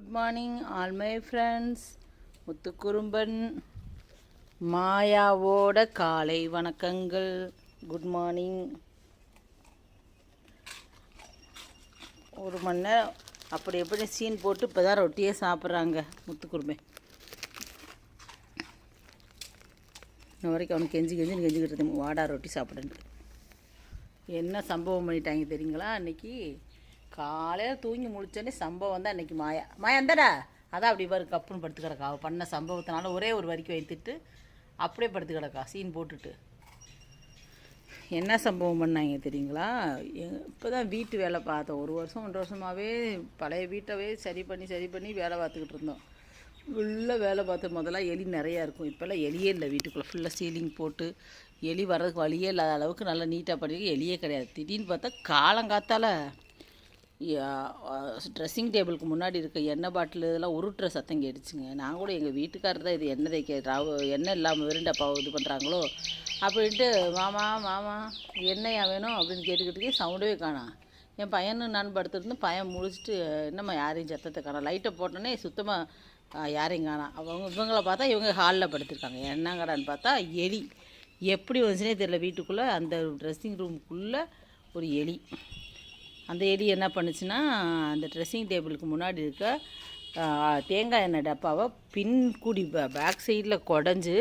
Good morning all my friends Muthukurumban மாயாவோட காலை வணக்கங்கள். Good morning ஒரு மணி நேரம் அப்படி எப்படி சீன் போட்டு இப்போ தான் ரொட்டியே சாப்பிட்றாங்க முத்துக்குறும்பன் இன்ன வரைக்கும் அவனுக்கு கெஞ்சி கெஞ்சி கெஞ்சிக்கிட்டு வாடா ரொட்டி சாப்பிடுன்ட்டு. என்ன சம்பவம் பண்ணிட்டாங்க தெரியுங்களா? அன்னைக்கு காலையில் தூங்கி முடிச்சோடனே சம்பவம் தான் இன்னைக்கு மாயா. மாயா எந்தடா அதான் அப்படி பாரு கப்புன்னு படுத்து கிடக்கா அவள் பண்ண சம்பவத்தினால ஒரே ஒரு வரிக்கு வைத்துட்டு அப்படியே படுத்து கிடக்கா சீன் போட்டுட்டு. என்ன சம்பவம் பண்ணாங்க தெரியுங்களா? இப்போ தான் வீட்டு வேலை பார்த்தோம். ஒரு வருஷம் ஒன்றரை வருஷமாகவே பழைய வீட்டவே சரி பண்ணி சரி பண்ணி வேலை பார்த்துக்கிட்டு இருந்தோம். ஃபுல்லாக வேலை பார்த்து முதல்ல எலி நிறையா இருக்கும். இப்போல்லாம் எலியே இல்லை வீட்டுக்குள்ளே. ஃபுல்லாக சீலிங் போட்டு எலி வர்றதுக்கு வழியே இல்லாத அளவுக்கு நல்லா நீட்டாக பண்ணி எலியே கிடையாது. திடீர்னு பார்த்தா காலங்காத்தால் ட்ரெஸ்ஸிங் டேபிளுக்கு முன்னாடி இருக்க எண்ணெய் பாட்டில் இதெல்லாம் உருட்டுற சத்தம் கேட்டுச்சுங்க. நான் கூட எங்கள் வீட்டுக்காரர் தான் இது எண்ணெய் தேய்க்க ரவ எண்ணெய் இல்லாமல் விருண்டப்பா இது பண்ணுறாங்களோ அப்படின்ட்டு மாமா மாமா எண்ணெயா வேணும்? அப்படின்னு கேட்டுக்கிட்டே சவுண்டே காணாம் என் பையனும் நான் படுத்துருந்து பையன் முழிச்சிட்டு என்னம்மா யாரையும் சத்தத்தை காணோம் லைட்டை போட்டோன்னே சுத்தமாக யாரையும் காணா. அவங்க இவங்களை பார்த்தா இவங்க ஹாலில் படுத்திருக்காங்க. என்னங்கடான்னு பார்த்தா எலி. எப்படி வந்துச்சுனே தெரியல. வீட்டுக்குள்ளே அந்த ட்ரெஸ்ஸிங் ரூமுக்குள்ளே ஒரு எலி. அந்த எலி என்ன பண்ணுச்சுன்னா அந்த ட்ரெஸ்ஸிங் டேபிளுக்கு முன்னாடி இருக்க தேங்காய் எண்ணெய் டப்பாவை பின் கூடி பேக் சைடில் குடஞ்சி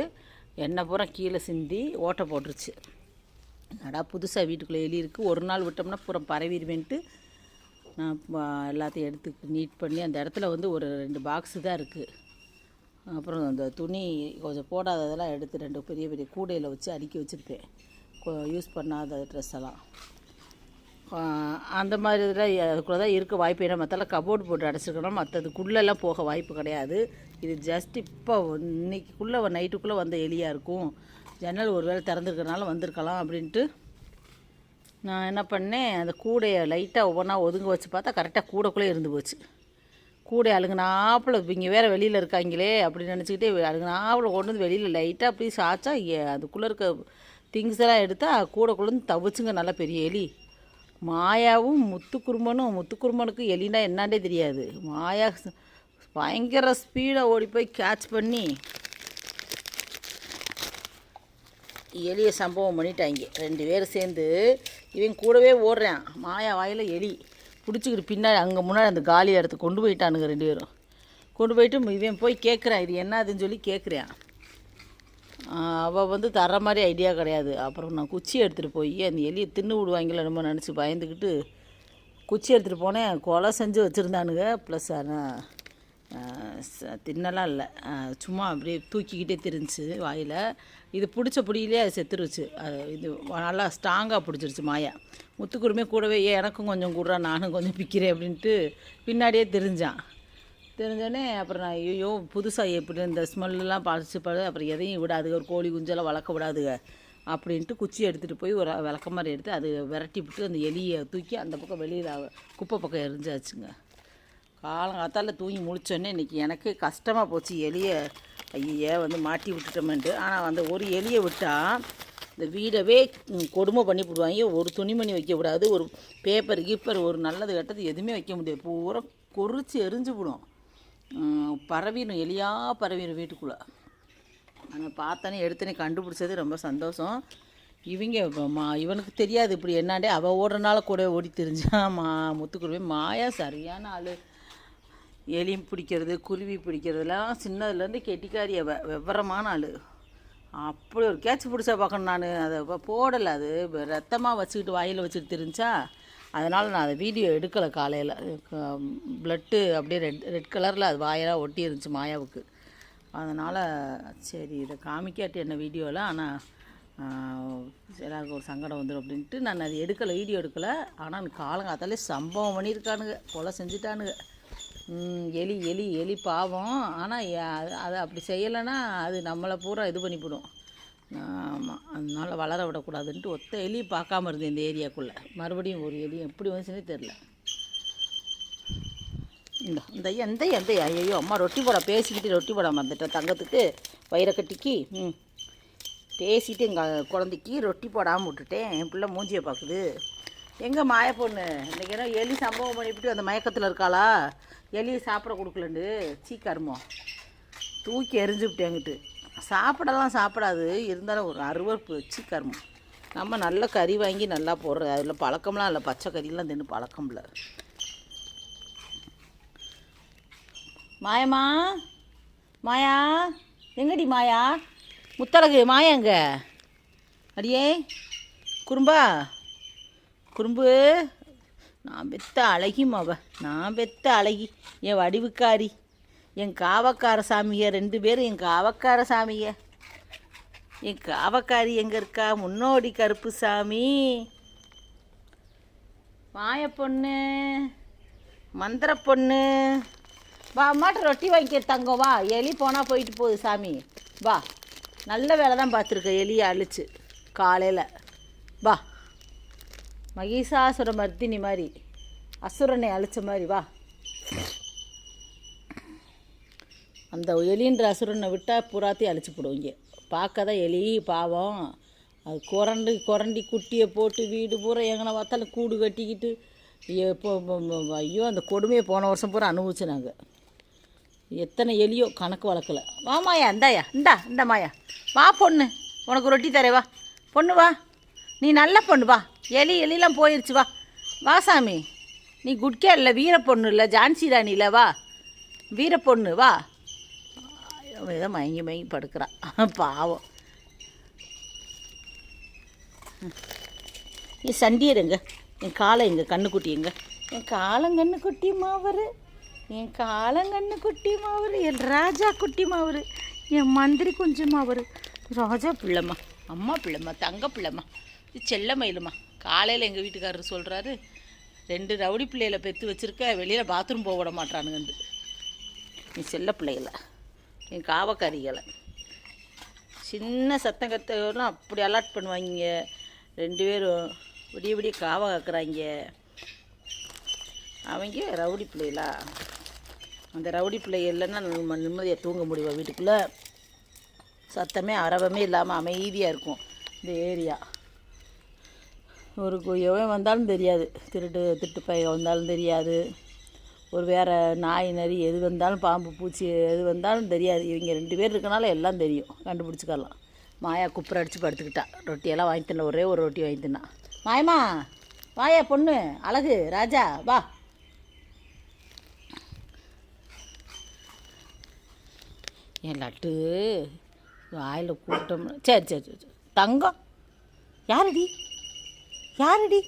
எண்ணெய் பூரா கீழே சிந்தி ஓட்டை போட்டுருச்சு. நடா புதுசாக வீட்டுக்குள்ளே எலி இருக்குது ஒரு நாள் விட்டோம்னா பூரா பரவிடுவேன்ட்டு நான் எல்லாத்தையும் எடுத்து நீட் பண்ணி அந்த இடத்துல வந்து ஒரு ரெண்டு பாக்ஸு தான் இருக்குது அப்புறம் அந்த துணி கொஞ்சம் போடாததெல்லாம் எடுத்து ரெண்டு பெரிய பெரிய கூடையில் வச்சு அடுக்கி வச்சுருப்பேன். யூஸ் பண்ணாத ட்ரெஸ் எல்லாம். அந்த மாதிரி இதில் அதுக்குள்ளே தான் இருக்க வாய்ப்பு. ஏன்னா மற்றெல்லாம் கபோர்டு போட்டு அடைச்சிருக்கணும். மற்றதுக்குள்ளெல்லாம் போக வாய்ப்பு கிடையாது. இது ஜஸ்ட் இப்போ இன்னைக்குள்ளே நைட்டுக்குள்ளே வந்த எலியாக இருக்கும். ஜன்னல் ஒரு வேளை திறந்துருக்கனால வந்திருக்கலாம் அப்படின்ட்டு நான் என்ன பண்ணேன் அந்த கூடையை லைட்டாக ஒவ்வொன்றா ஒதுங்க வச்சு பார்த்தா கரெக்டாக கூடக்குள்ளே இருந்து போச்சு. கூடை அழுங்கினாப்பில் இங்கே வேறு வெளியில் இருக்காங்களே அப்படின்னு நினச்சிக்கிட்டே அழுகுனாப்புல கொண்டு வந்து வெளியில் லைட்டாக அப்படியே சாச்சா ஏ- அதுக்குள்ளே இருக்க திங்ஸ் எல்லாம் எடுத்தால் கூடக்குள்ளேருந்து தவிச்சுங்க நல்லா பெரிய எலி. மாயாவும் முத்துக்குருமனும் முத்துக்குருமனுக்கு எலினா என்னாண்டே தெரியாது. மாயா பயங்கர ஸ்பீடாக ஓடி போய் கேட்ச் பண்ணி எலியை சம்பவம் பண்ணிட்டாங்க. ரெண்டு பேரும் சேர்ந்து இவன் கூடவே ஓடுறான். மாயா வாயில் எலி பிடிச்சிக்கிட்டு பின்னாடி அங்கே முன்னாடி அந்த காலி இடத்துக்கு கொண்டு போயிட்டானுங்க ரெண்டு பேரும். கொண்டு போயிட்டு இவன் போய் கேட்குறான் இது என்னதுன்னு சொல்லி கேட்குறான் அவள் வந்து தர மாதிரி ஐடியா கிடையாது. அப்புறம் நான் குச்சி எடுத்துகிட்டு போய் அந்த எலியை தின்னு விடுவாங்களோ நம்ம நினச்சி பயந்துக்கிட்டு குச்சி எடுத்துகிட்டு போனேன். கொலை செஞ்சு வச்சுருந்தானுங்க. ப்ளஸ் ஆனால் தின்னலாம் இல்லை. சும்மா அப்படியே தூக்கிக்கிட்டே தெரிஞ்சுச்சு வாயில். இது பிடிச்ச பிடியிலே அது செத்துருச்சு. அது இது நல்லா ஸ்ட்ராங்காக பிடிச்சிருச்சு மாயா. முத்துக்குருமே கூடவே எனக்கும் கொஞ்சம் கூடுறா நானும் கொஞ்சம் பிக்கிறேன் அப்படின்ட்டு பின்னாடியே தெரிஞ்சான். தெரிஞ்சோடனே அப்புறம் நான் ஐயோ புதுசாக எப்படி இந்த ஸ்மெல்லாம் பறிச்சு பாடு அப்புறம் எதையும் விடாதுங்க ஒரு கோழி குஞ்செல்லாம் வளர்க்க விடாதுங்க அப்படின்ட்டு குச்சி எடுத்துகிட்டு போய் ஒரு விளக்க மாதிரி எடுத்து அது விரட்டி விட்டு அந்த எலியை தூக்கி அந்த பக்கம் வெளியில் குப்பை பக்கம் எரிஞ்சாச்சுங்க காலங்காத்தால தூங்கி முழிச்சோன்னே இன்றைக்கி எனக்கு கஷ்டமாக போச்சு. எலியை ஐயே வந்து மாட்டி விட்டுட்டோமேன்ட்டு. ஆனால் அந்த ஒரு எலியை விட்டால் இந்த வீடவே கொடுமை பண்ணி போடுவாங்க. ஒரு துணிமணி வைக்கக்கூடாது ஒரு பேப்பர் கீப்பர் ஒரு நல்லது கெட்டது எதுவுமே வைக்க முடியாது. பூரா கொறிச்சு எரிஞ்சு விடும் பரவிடும் எலியாக பரவிடும் வீட்டுக்குள்ளே. ஆனால் பார்த்தோன்னே எடுத்தோன்னே கண்டுபிடிச்சது ரொம்ப சந்தோஷம். இவங்க மா இவனுக்கு தெரியாது இப்படி என்னாண்டே. அவள் ஓடுறனால கூட ஓடி தெரிஞ்சான் மா முத்துக்குருவி மாயா சரியான ஆள். எலியும் பிடிக்கிறது குருவி பிடிக்கிறதுலாம் சின்னதுலேருந்து கெட்டிக்காரி அவ விவரமான ஆள். அப்படி ஒரு கேட்ச் பிடிச்சா பார்க்கணும் நான். அதை போடலை அது. ரத்தமாக வச்சுக்கிட்டு வாயில் வச்சுட்டு தெரிஞ்சா அதனால் நான் அதை வீடியோ எடுக்கலை காலையில். ப்ளட்டு அப்படியே ரெட் ரெட் கலரில் அது வாயெல்லாம் ஒட்டி இருந்துச்சு மாயாவுக்கு. அதனால் சரி இதை காமிக்காட்டு என்ன வீடியோவில் ஆனால் எல்லாருக்கும் ஒரு சங்கடம் வந்துடும் அப்படின்ட்டு நான் அது எடுக்கலை வீடியோ எடுக்கலை. ஆனால் காலங்காத்தாலே சம்பவம் பண்ணியிருக்கானுங்க கொலை செஞ்சுட்டானுங்க. எலி எலி எலி பாவம். ஆனால் அதை அப்படி செய்யலைன்னா அது நம்மளை பூரா இது பண்ணிவிடும். ஆமாம் அதனால் வளர விடக்கூடாதுன்ட்டு ஒத்த எலி பார்க்காம இருந்தது இந்த ஏரியாக்குள்ளே. மறுபடியும் ஒரு எலி எப்படி வந்துச்சுன்னே தெரில இந்த இந்த ஐயா இந்த ஐயோ அம்மா ரொட்டி போட பேசிக்கிட்டு ரொட்டி போட மறந்துட்டேன் தங்கத்துக்கு. வயிறை கட்டிக்கு ம். பேசிட்டு எங்கள் குழந்தைக்கு ரொட்டி போடாமல் விட்டுட்டேன். என் பிள்ளை மூஞ்சியை பார்க்குது. எங்கே மாய பொண்ணு இன்றைக்கி ஏன்னா எலி சம்பவம் பண்ணிவிட்டு அந்த மயக்கத்தில் இருக்காளா? எலியை சாப்பிட கொடுக்கலண்டு சீக்கருமோ தூக்கி எரிஞ்சு விட்டேங்கிட்டு சாப்பிடலாம் சாப்பிடாது. இருந்தாலும் ஒரு அருவறுப்பு வச்சு கருமம். நம்ம நல்ல கறி வாங்கி நல்லா போடுறது அதில் பழக்கம்லாம் இல்லை. பச்சை கறியெல்லாம் தின்னு பழக்கம் இல்லை. மாயம்மா? மாயா? எங்கடி மாயா? முத்தழகு மாயா எங்க? அடியே குறும்பா? குறும்பு? நான் பெத்த அழகி மாவ. நான் பெத்த அழகி என் வடிவுக்காரி. என் காவக்கார சாமிய ரெண்டு பேரும் என் காவக்கார சாமிய. என் காவக்காரி எங்கே இருக்கா? முன்னோடி கருப்பு சாமி. மாய பொண்ணு. மந்திர பொண்ணு. வா அம்மாட்ட ரொட்டி வாங்கிக்க தங்கம். வா எலி போனால் போயிட்டு போகுது சாமி. வா நல்ல வேலை தான் பார்த்துருக்க எலியை அழிச்சு காலையில். வா மகிஷாசுர மர்த்தினி மாதிரி அசுரனை அழிச்ச மாதிரி வா. அந்த எலின்ற அசுரனை விட்டால் புறாத்தையும் அழிச்சு போடுவீங்க. பார்க்க தான் எலி பாவம். அது குரண்டு குரண்டி குட்டியை போட்டு வீடு பூரா எங்கன்னா பார்த்தாலும் கூடு கட்டிக்கிட்டு எப்போ ஐயோ அந்த கொடுமையை போன வருஷம் பூரா அனுபவிச்சு நாங்கள் எத்தனை எலியோ கணக்கு வளர்க்கல. வாமாயா இந்தாயா இந்தா இந்த மாயா. வா பொண்ணு. உனக்கு ரொட்டி தரே வா. பொண்ணு வா. நீ நல்ல பொண்ணு வா. எலி எலிலாம் போயிடுச்சு வா. வா சாமி. நீ குட்கே இல்லை வீர பொண்ணு இல்லை ஜான்சி ராணி இல்லை வா. வீர பொண்ணு வா. ஏதோ மயங்கி மயங்கி படுக்கிறான் பாவம். நீ சண்டியர்ங்க என் காலை எங்க கண்ணுக்குட்டி எங்க என் காலங்கண்ணு குட்டி மாவரு என் காலங்கண்ணு குட்டி மாவரு என் ராஜா குட்டி மாவரு என் மந்திரி கொஞ்சம் மாவரு. ராஜா பிள்ளைம்மா அம்மா பிள்ளைம்மா தங்க பிள்ளைம்மா இது செல்ல மயிலுமா காலையில் எங்கள் வீட்டுக்காரர் சொல்கிறாரு ரெண்டு ரவுடி பிள்ளைகளை பெற்று வச்சுருக்க வெளியில் பாத்ரூம் போக விட மாட்டானுங்கண்டு நீ செல்ல பிள்ளைகளை. என் காவக்காரிகளை. சின்ன சத்தம் கத்தெல்லாம் அப்படி அலாட் பண்ணுவாங்க ரெண்டு பேரும் விடிய விடிய காவ காக்குறாங்க அவங்க ரவுடி பிள்ளைகளா? அந்த ரவுடி பிள்ளை இல்லைன்னா நம்ம நிம்மதியாக தூங்க முடியும் வீட்டுக்குள்ளே? சத்தமே அரவமே இல்லாமல் அமைதியாக இருக்கும். இந்த ஏரியா. ஒரு எவன் வந்தாலும் தெரியாது. திருட்டு திருட்டு பையன் வந்தாலும் தெரியாது. ஒரு வேறு நாய் நரி எது வந்தாலும் பாம்பு பூச்சி எது வந்தாலும் தெரியாது. இவங்க ரெண்டு பேர் இருக்கனால எல்லாம் தெரியும். கண்டுபிடிச்சிக்கலாம். மாயா குப்புற அடித்து படுத்துக்கிட்டா. ரொட்டியெல்லாம் வாங்கி தின்ன ஒரே ஒரு ரொட்டி வாங்கி தின்னா. மாயம்மா வாயா பொண்ணு அழகு ராஜா வா. என் லட்டு. வாயில் கூட்டம் சரி சரி சரி சரி. தங்கம். யாரடி? யாரடி?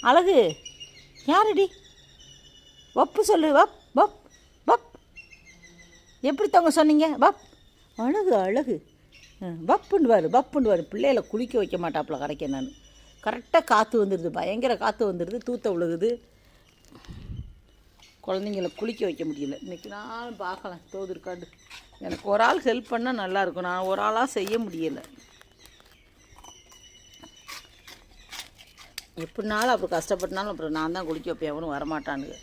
அழகு. யாரடி? வப்பு சொல்லு வப் வப் வப். எப்படி தவங்க சொன்னீங்க? வப். அழகு அழகு. வப்புன்னு வப்புண்டு வாரு வப்புண்டு வாரு பிள்ளைகளை குளிக்க வைக்க மாட்டாப்புல கரைக்க நான் கரெக்டாக காற்று வந்துடுது பயங்கர காற்று வந்துடுது தூத்த விழுகுது குழந்தைங்கள குளிக்க வைக்க முடியல. இன்றைக்கி நான் பார்க்கலாம் தோதுருக்காண்டு எனக்கு ஒரு ஆள் ஹெல்ப் பண்ணால் நல்லாயிருக்கும் நான் ஒரு ஆளாக செய்ய முடியலை. எப்படினாலும் அப்புறம் கஷ்டப்பட்டனாலும் அப்புறம் நான் தான் குளிக்க வைப்பேன். எவனும் வரமாட்டானுங்க.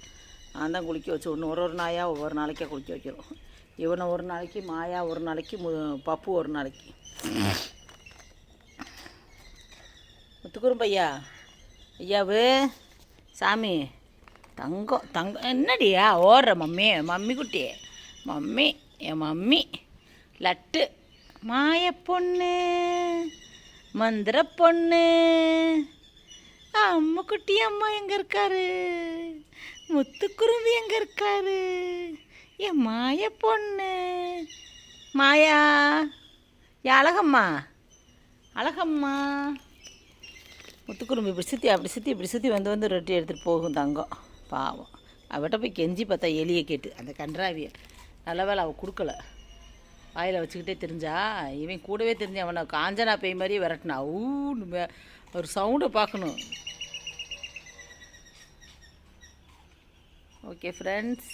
நான் தான் குளிக்க வச்சு ஒன்று ஒரு ஒரு நாயாக ஒவ்வொரு நாளைக்கே குளிக்க வைக்கிறோம். இவனை ஒரு நாளைக்கு மாயா ஒரு நாளைக்கு மு பப்பு ஒரு நாளைக்கு. முத்துக்குறும் ஐயா ஐயாவு? சாமி? தங்கம் தங்கம் என்னடியா? ஓடுற மம்மி மம்மி குட்டி. மம்மி என் மம்மி. லட்டு. மாய பொண்ணு. மந்திர பொண்ணு. அம்முக்குட்டி குட்டி அம்மா எங்கே இருக்காரு? முத்துக்குருவி எங்கே இருக்காரு என் மாய பொண்ணு. மாயா. ஏ அழகம்மா. அழகம்மா. முத்துக்குரும்பு இப்படி சுற்றி அப்படி சுற்றி இப்படி சுற்றி வந்து வந்து ரொட்டி எடுத்துகிட்டு போகும் தங்கம். பாவம். அவட்ட போய் கெஞ்சி பார்த்தா எலியை கேட்டு அந்த கன்றாவியை நல்ல வேலை அவள் கொடுக்கல. வாயில் வச்சுக்கிட்டே தெரிஞ்சா இவன் கூடவே தெரிஞ்சு அவனை காஞ்சனா பேய் மாதிரியே விரட்டினா. ஊன்னு ஒரு சவுண்டை பார்க்கணும். ஓகே ஃப்ரெண்ட்ஸ்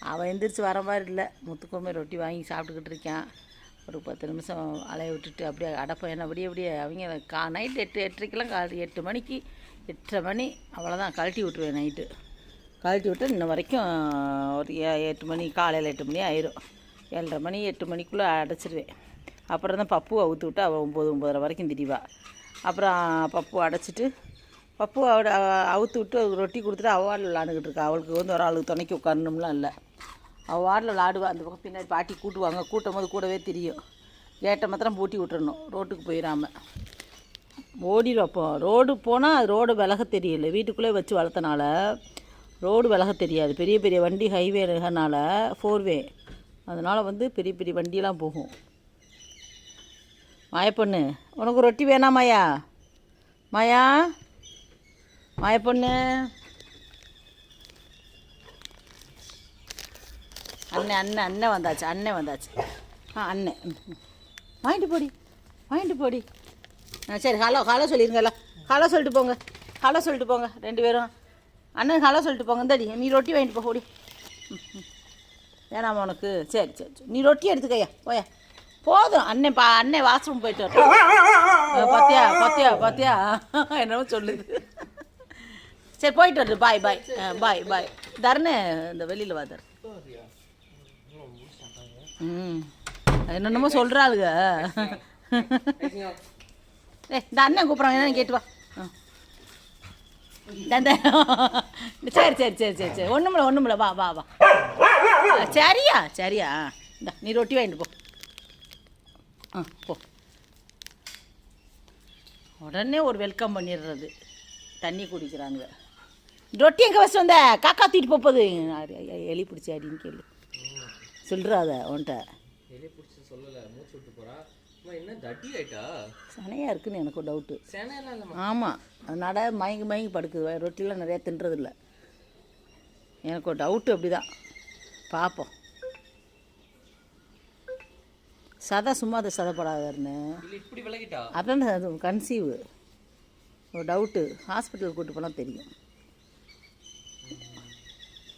அவன் எந்திரிச்சு வர மாதிரி இல்லை. முத்துக்குருமை ரொட்டி வாங்கி சாப்பிட்டுக்கிட்டு இருக்கான். ஒரு பத்து நிமிஷம் அலைய விட்டுட்டு அப்படியே அடப்பம் என்ன அப்படியே அப்படியே அவங்க கா நைட்டு எட்டு எட்டரைக்கெல்லாம் கா எட்டு மணிக்கு எட்டரை மணி அவ்வளோதான் கழட்டி விட்ருவேன் நைட்டு கழட்டி விட்டு இன்ன வரைக்கும் ஒரு ஏ- எட்டு மணி காலையில் எட்டு மணி ஆயிரும். ஏழரை மணி எட்டு மணிக்குள்ளே அடைச்சிருவேன். அப்புறம் தான் பப்பு அவுத்து விட்டு அவள் ஒம்பது ஒம்பதரை வரைக்கும் திரிவா. அப்புறம் பப்பு அடைச்சிட்டு பப்பு அவட அவுத்து விட்டு ரொட்டி கொடுத்துட்டு அவள் வார்டில் விளாண்டுக்கிட்டு இருக்கா. அவளுக்கு வந்து ஒரு ஆளுக்கு துணைக்கி உட்காரணும்லாம் இல்லை. அவள் வார்டில் விளாடுவா. அந்த பக்கம் பின்னாடி பாட்டி கூட்டுவாங்க. கூட்டும் போது கூடவே தெரியும். கேட்டை மாத்திரம் பூட்டி விட்டுறணும். ரோட்டுக்கு போயிடாம ஓடிடும் அப்போ. ரோடு போனால் ரோடு விலக தெரியல. வீட்டுக்குள்ளே வச்சு வளர்த்தனால ரோடு விலக தெரியாது. பெரிய பெரிய வண்டி ஹைவே இருக்கனால ஃபோர்வே அதனால் வந்து பெரிய பெரிய வண்டியெலாம் போகும். மாயப்பண்ணு உனக்கு ரொட்டி வேணாமாயா மாயா? மாய பொண்ணு. அண்ணன் அண்ணன் அண்ணன் வந்தாச்சு அண்ணன் வந்தாச்சு. ஆ அண்ணன் ம், ம். வாங்கிட்டு போடி வாங்கிட்டு போடி. ஆ சரி ஹலோ ஹலோ சொல்லிடுங்கல்ல ஹலோ சொல்லிட்டு போங்க ஹலோ சொல்லிட்டு போங்க ரெண்டு பேரும். அண்ணன் ஹலோ சொல்லிட்டு போங்க இந்தடி நீ ரொட்டி வாங்கிட்டு போக ஓடி. ம், ம். வேணாமா உனக்கு? சரி சரி சரி. நீ ரொட்டி எடுத்துக்கய்யா போயா போதும் அண்ணன் பா அண்ணன் வாஷ்ரூம் போயிட்டு வரட்டும். பத்தியா பாத்தியா பாத்தியா பாத்தியா? என்னமோ சொல்லுது. சரி போயிட்டு வருது பாய் பாய் பாய் பாய் தரணு இந்த வெளியில் வா தர் ம். என்னென்னமோ சொல்கிறாளுங்க ஏ இந்த அண்ணன் கூப்பிட்றாங்க. என்னன்னு கேட்டு வா. ஆ. சரி சரி சரி சரி சரி சரி. ஒன்றுமில்ல ஒன்றுமில்ல வா வா வா. சரியா சரியா. இந்த நீ ரொட்டி வாங்கிட்டு போ. ஆ போ. உடனே ஒரு வெல்கம் பண்ணிடுறது. தண்ணி குடிக்கிறாங்க ரொட்டி எங்கே வச்சு வந்த? காக்கா தூக்கிட்டு போப்போது எலி பிடிச்சி அடின்னு கேளு. சொல்கிறாத உன்கிட்ட. வெளியே பிடிச்சி சொல்லலை மூச்சு விட்டு அம்மா என்ன தட்டி ஆயிட்டா? சனையாக இருக்குன்னு எனக்கு ஒரு டவுட்டு ஆமாம் நட மயங்கி மயங்கி படுக்குது. ரொட்டிலாம் நிறையா தின்றதில்ல. எனக்கு ஒரு டவுட்டு அப்படி தான் பார்ப்போம் சதை சும்மா அதை சதைப்படாதாருன்னு இல்லை இப்படி விலகிட்டா? அதான் அது கன்சீவு ஒரு டவுட்டு ஹாஸ்பிட்டல் கூட்டு போனால் தெரியும்.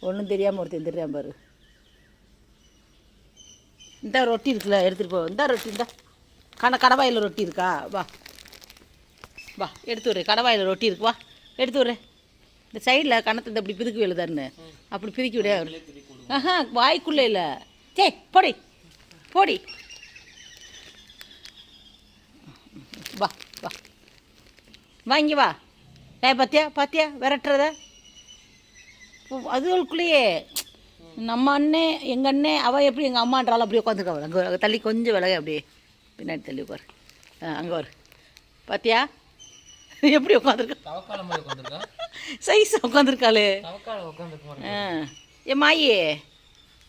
ஒன்றும் தெரியாமல் ஒருத்தன் தெரியாம பாரு. இந்த ரொட்டி இருக்குல்ல எடுத்துகிட்டு போ. இந்த ரொட்டி இந்த. கண கடவாயில் ரொட்டி இருக்கா? வா. வா எடுத்து விட்றேன் கடவாயில் ரொட்டி இருக்கு. வா எடுத்து விட்றேன் இந்த சைடில் கணத்தை இந்த இப்படி பிதுக்கி விழுதாருன்னு அப்படி பிதுக்கி விட. ஆஹா வாய்க்குள்ளே இல்லை. சே போடி. போடி. வா வா. வாங்கி வா. ஏ பார்த்தியா பார்த்தியா விரட்டுறத? அதுகளுக்குள்ளேயே நம்ம அண்ணே எங்கள் அண்ணே அவள் எப்படி எங்கள் அம்மான்றாலும் அப்படியே உட்காந்துருக்கா அங்கே தள்ளி கொஞ்சம் விலக அப்படியே. பின்னாடி தள்ளி உட்காரு. ஆ அங்கே வரு பாத்தியா? எப்படி உட்காந்துருக்கா? தவக்கால மாதிரி உட்காந்துருக்கா? சைஸ் உட்காந்துருக்காளே. ஆ. ஏ மாயி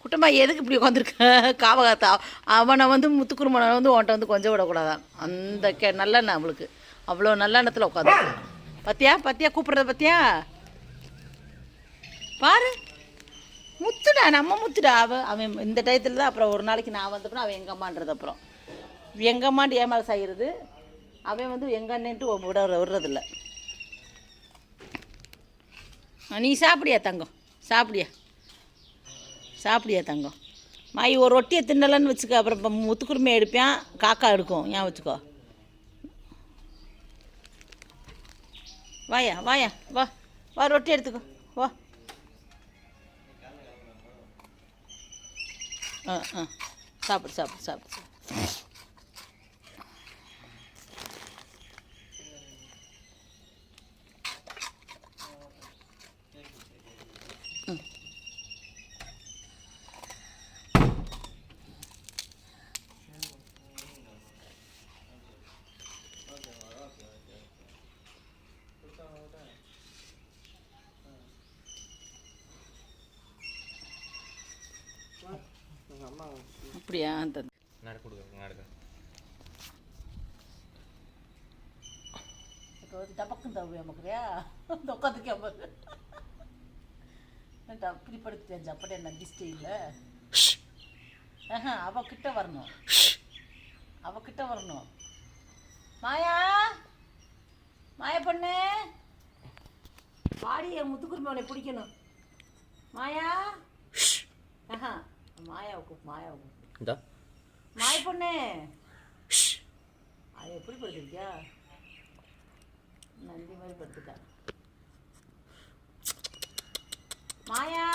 குட்டம்மாயி எதுக்கு இப்படி உட்காந்துருக்க? காவகாத்தா அவனை வந்து முத்துக்குருமனை வந்து உன்ட்ட வந்து கொஞ்சம் விடக்கூடாதான். அந்த கே நல்லெண்ணெய் அவளுக்கு. அவ்வளோ நல்லெண்ணத்தில் உட்காந்துருக்கான் பத்தியா? பத்தியா? கூப்பிட்றத பத்தியா? பாரு. முத்துடா நம்ம முத்துடா. அவன் அவன் இந்த டயத்தில் தான் அப்புறம் ஒரு நாளைக்கு நான் வந்தப்பறம் அவன் எங்கள் அம்மான்றது அப்புறம். எங்கள் அம்மாண்டு ஏமாறு செய்கிறது அவன் வந்து எங்கள் அண்ணன்ட்டு விட விடுறதில்ல. நீ சாப்பிடியா தங்கம்? சாப்பிடியா? சாப்பிடியா தங்கம்? மாயி ஒரு ரொட்டியை தின்னலன்னு வச்சுக்க. அப்புறம் இப்போ முத்துக்குருமையை எடுப்பேன். காக்கா எடுக்கும். ஏன் வச்சுக்கோ? வாயா வாயா வா. வா ரொட்டி எடுத்துக்கோ. ஆ ஆ. சாப்பிடு சாப்பிடு சாப்பிடு. அப்படியா? அந்த டபக்குன்னு தவியா மக்களையா இந்த உட்காந்துக்கே அப்படி படுத்துட்டேன் ஜப்பட்டே நந்தி ஸ்டைலில் ஆஹா அவ கிட்ட வரணும். அவ கிட்ட வரணும். மாயா? மாயா பொண்ணு? பாடி என் முத்துக்குருமை அவனை பிடிக்கணும். மாயா? ஆஹா மாயாவுக்கு மாயாவுக்கு. இந்தா. மாய பொண்ணு. அது எப்படி படுத்துருக்கியா? நந்தி மாதிரி படுத்துட்டா. மாயா.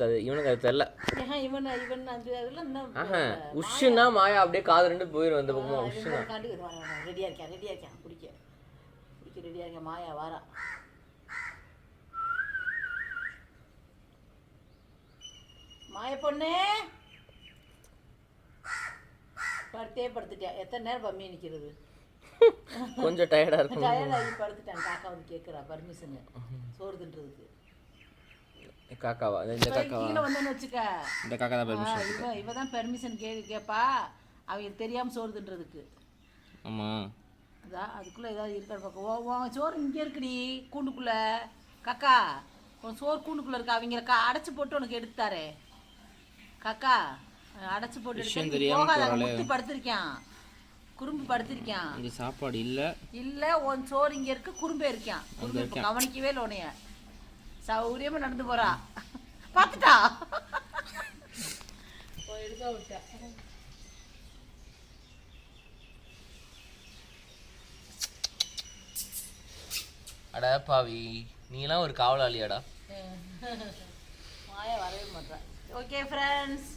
இவளுக்கு அது இவனுக்கு அது தெரில ஆஹா உஷுன்னா மாயா அப்படியே காது ரெண்டு போயிடும் அந்த பக்கமா உஷுனா ரெடியாக இருக்கேன் ரெடியாக இருக்கேன் பிடிக்க பிடிக்க ரெடியாக இருக்கேன் மாயா வாரா. மாய பொண்ணு. படுத்தே படுத்துட்டேன் எத்தனை நேரம் பம்மி நிற்கிறது கொஞ்சம் டயர்டாக இருக்கும். டயர்டாகி படுத்துட்டேன். காக்கா வந்து கேட்குறா பர்மிஷனு சோறு தின்றதுக்கு. காக்காவா? இந்த காக்காவா கீழே வந்தோன்னு வச்சுக்க. இந்த காக்கா தான் ஆ, இவ இவ தான் பெர்மிஷன் கே கேட்பா அவங்க தெரியாமல் சோறு தின்றதுக்கு ஆமாம் அதான் அதுக்குள்ளே ஏதாவது இருக்கான்னு பார்க்க ஓ உன் சோறு இங்கே இருக்குடி கூண்டுக்குள்ளே. காக்கா உன் சோறு கூண்டுக்குள்ளே இருக்கா? அவங்க கா அடைச்சி போட்டு உனக்கு எடுத்தாரே காக்கா அடைச்சி போட்டு எடுத்து படுத்திருக்கான். குறும்பு படுத்திருக்கான். இங்கே சாப்பாடு இல்லை. இல்லை உன் சோறு இங்கே இருக்கு குறும்பே இருக்கான். குறும்பு கவனிக்கவே இல்லை உன்னைய. சௌரியமாக நடந்து போறா. பார்த்துட்டா? விட்டேன் அட பாவி நீலாம் ஒரு காவலாளியாடா. மாயா வரவே மாட்டேன் ஓகே ஃப்ரெண்ட்ஸ்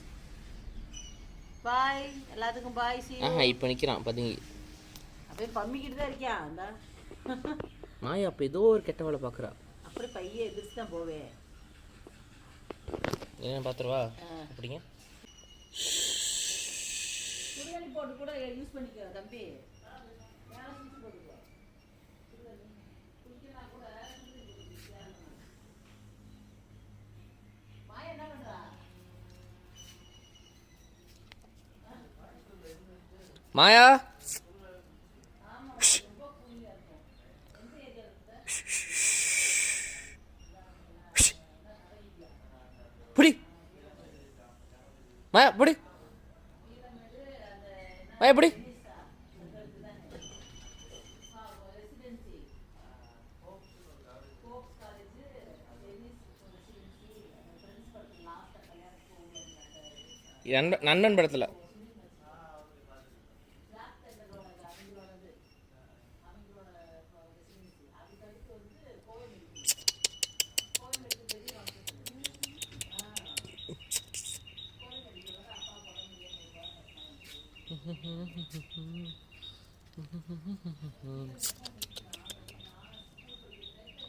பாய் எல்லாத்துக்கும் பாய் சி ஆஹா இப்போ நிற்கிறான் பார்த்தீங்க அப்படியே பம்மிக்கிட்டு தான் இருக்கியா அந்த மாயா அப்போ ஏதோ ஒரு கெட்ட வேலை பார்க்குறா. அப்படியே பைய எதிர்த்து தான் போவேன். என்ன பார்த்துருவா? அப்படிங்க. சுடுதண்ணி போட்டு கூட யூஸ் பண்ணிக்கோ தம்பி. மாயா புடி மாயா புடி. மாயா புடி. நண்பன் படத்தில்.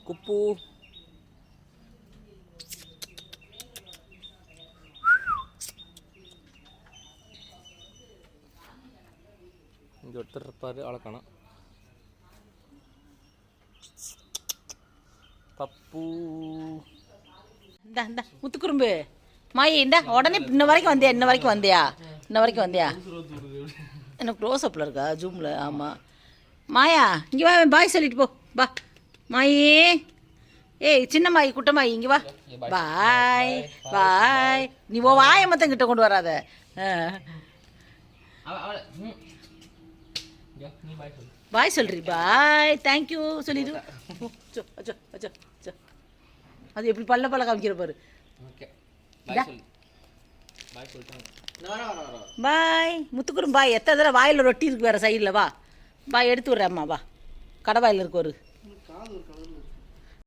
குப்பு இங்கே ஒருத்தர் இருப்பார் ஆளக்கானா பப்பு இந்தா இந்த முத்துக்குறும்பு மாயி இந்த உடனே இன்ன வரைக்கும் வந்தியா இன்ன வரைக்கும் வந்தியா இன்ன வரைக்கும் வந்தியா? என்ன க்ளோஸ் அப்பில் இருக்கா? ஜூமில் ஆமாம் மாயா இங்கே வா பாய் சொல்லிட்டு போ. பா மாயி. ஏய் சின்ன மாயி குட்ட மாயி இங்கே வா. பாய் பாய் நீ ஓ வாயை மொத்தம் கிட்ட கொண்டு வராத. பாய் சொல்றி. பாய் தேங்க்யூ சொல்லிடு அது எப்படி பல்ல பல்ல காமிக்கிற பாரு. ஓகே பாய் சொல்லு பாய் சொல்லிட்டாங்க பாய் முத்துக்குரும் பாய் எத்தனை தடவை வாயில் ரொட்டி இருக்கு வேறு சைடில் வா. பாய் எடுத்து விட்றேம்மா வா. கடவாயில் இருக்கு ஒரு.